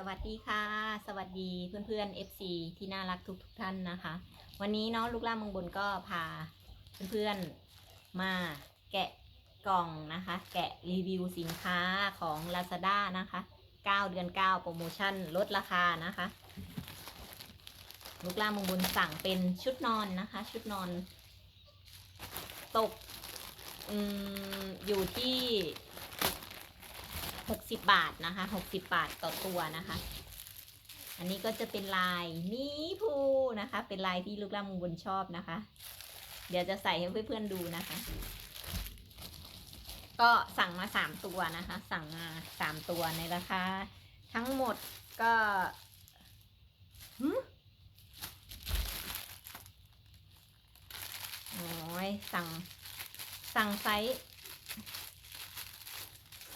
สวัสดีค่ะ สวัสดีเพื่อนๆ FC ที่น่ารักทุกๆท่านนะคะ วันนี้เนาะลูกล่ามืองบนก็พาเพื่อนๆมาแกะกล่องนะคะ แกะรีวิวสินค้าของ Lazada นะคะ 9 เดือน 9 โปรโมชั่นลดราคานะคะ ลูกล่ามืองบนสั่งเป็นชุดนอนนะคะ ชุดนอน ตกออยู่ที่ 60บาทนะคะ60บาทต่อตัวนะคะ อันนี้ก็จะเป็นลายมีภูนะคะ เป็นลายที่ลูกล่ามุงบนชอบนะคะ เดี๋ยวจะใส่ให้เพื่อนๆดูนะคะ ก็สั่งมา3ตัวนะคะ สั่งมา3ตัวในราคาทั้งหมดก็หึโอ้ยสั่ง สั่งไซส์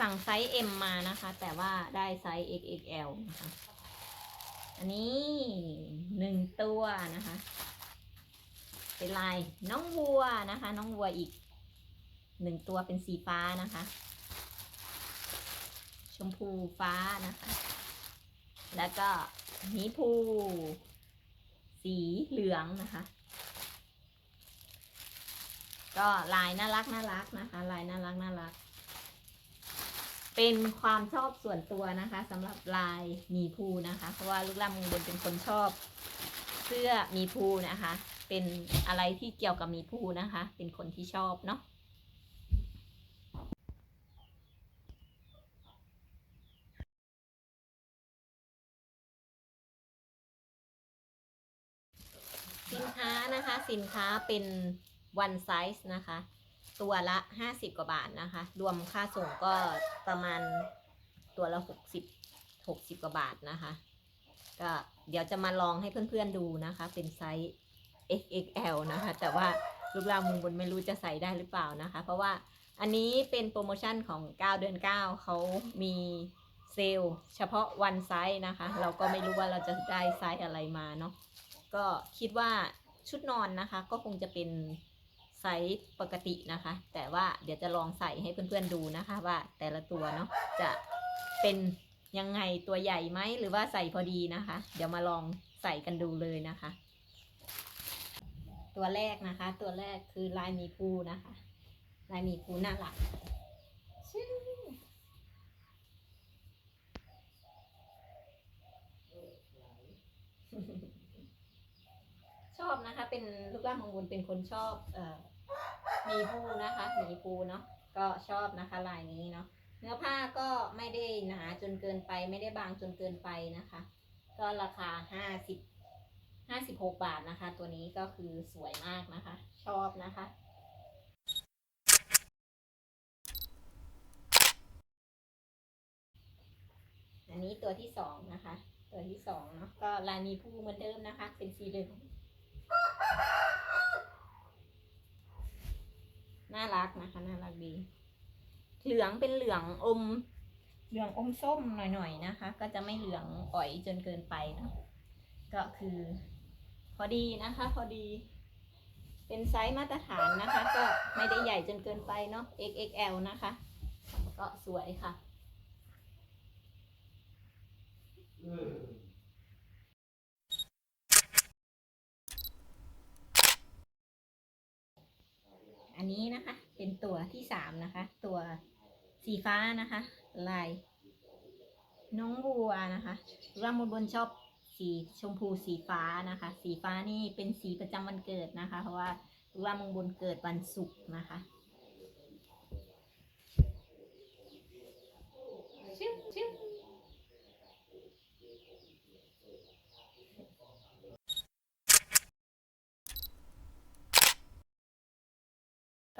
สั่งไซส์ M มานะคะ แต่ว่าได้ไซส์ XXL นะคะ อันนี้หนึ่งตัวนะคะ เป็นลายน้องวัวนะคะ น้องวัวอีกหนึ่งตัวเป็นสีฟ้านะคะ ชมพูฟ้านะคะ แล้วก็หมีภูสีเหลืองนะคะก็ลายน่ารักน่ารักนะคะ ลายน่ารักน่ารัก เป็นความชอบส่วนตัวนะคะสำหรับลายมีภูนะคะ เพราะว่าลูกล่ำมงบนเป็นคนชอบ เสื้อมีภูนะคะ เป็นอะไรที่เกี่ยวกับมีภูนะคะ เป็นคนที่ชอบเนาะสินค้านะคะสินค้าเป็น one size นะคะ ตัวละ 50 กว่าบาทนะคะ รวมค่าส่งก็ประมาณตัวละ 60 60 กว่าบาทนะคะ ก็เดี๋ยวจะมาลองให้เพื่อนๆดูนะคะ เป็นไซส์ XXL นะคะ แต่ว่าลูกลามุงบนไม่รู้จะใส่ได้หรือเปล่านะคะ เพราะว่าอันนี้เป็นโปรโมชั่นของ 9 เดือน 9 เขามีเซลล์เฉพาะวันไซส์นะคะ เราก็ไม่รู้ว่าเราจะได้ไซส์อะไรมาเนาะก็คิดว่าชุดนอนนะคะ ก็คงจะเป็น ไซส์ปกตินะคะ แต่ว่าเดี๋ยวจะลองใส่ให้เพื่อนๆดูนะคะ ว่าแต่ละตัวเนาะจะเป็นยังไงตัวใหญ่ไหมหรือว่าใส่พอดีนะคะ เดี๋ยวมาลองใส่กันดูเลยนะคะ ตัวแรกนะคะ ตัวแรกคือลายมีภูนะคะ ลายมีภูน่ารักชื่อชอบนะคะ เป็นลูกล่างมงบุญเป็นคนชอบเอ่อ มีภูนะคะหมีภูเนาะก็ชอบนะคะลายนี้เนาะเนื้อผ้าก็ไม่ได้หนาจนเกินไป ไม่ได้บางจนเกินไปนะคะ ก็ราคาห้าสิบห้าสิบหกบาทนะคะ ตัวนี้ก็คือสวยมากนะคะ ชอบนะคะอันนี้ตัวที่สองนะคะ ตัวที่สองเนาะก็ลายมีภูเหมือนเดิมนะคะ เป็นสีเหลือง น่ารักนะคะ น่ารักดี เหลืองเป็นเหลืองอม เหลืองอมส้มหน่อยๆนะคะ ก็จะไม่เหลืองอ่อยจนเกินไปเนาะก็คือ พอดีนะคะ พอดี เป็นไซส์มาตรฐานนะคะ ก็ไม่ได้ใหญ่จนเกินไปเนาะ XXL นะคะ ก็สวยค่ะ อั นี้นะคะ เป็นตัวที่สามนะคะ ตัวสีฟ้านะคะ ลาย น้องบัวนะคะรามบนชอบสีชมพูสีฟ้านะคะ สีฟ้านี่เป็นสีประจำวันเกิดนะคะ เพราะว่ารามบนเกิดวันศุกร์นะคะ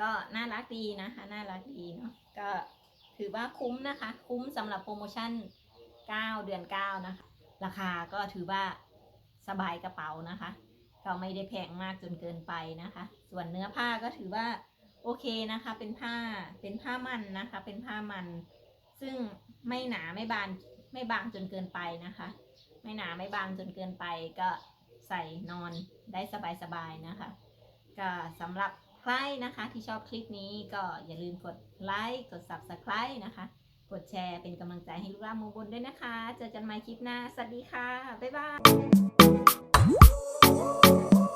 ก็น่ารักดีนะคะ น่ารักดีเนาะก็ถือว่าคุ้มนะคะ คุ้มสำหรับโปรโมชั่น 9 เดือน 9 นะคะ ราคาก็ถือว่าสบายกระเป๋านะคะก็ไม่ได้แพงมากจนเกินไปนะคะ ส่วนเนื้อผ้าก็ถือว่าโอเคนะคะ เป็นผ้าเป็นผ้ามันนะคะ เป็นผ้ามัน ซึ่งไม่หนาไม่บานไม่บางจนเกินไปนะคะ ไม่หนาไม่บางจนเกินไปก็ใส่นอนได้สบายๆนะคะ ก็สำหรับ ใครนะคะที่ชอบคลิปนี้ก็อย่าลืมกดไลค์กด Subscribe นะคะ กดแชร์เป็นกำลังใจให้ลูกล่าโมบนด้วยนะคะ เจอกันใหม่คลิปหน้า สวัสดีค่ะ บ๊ายบาย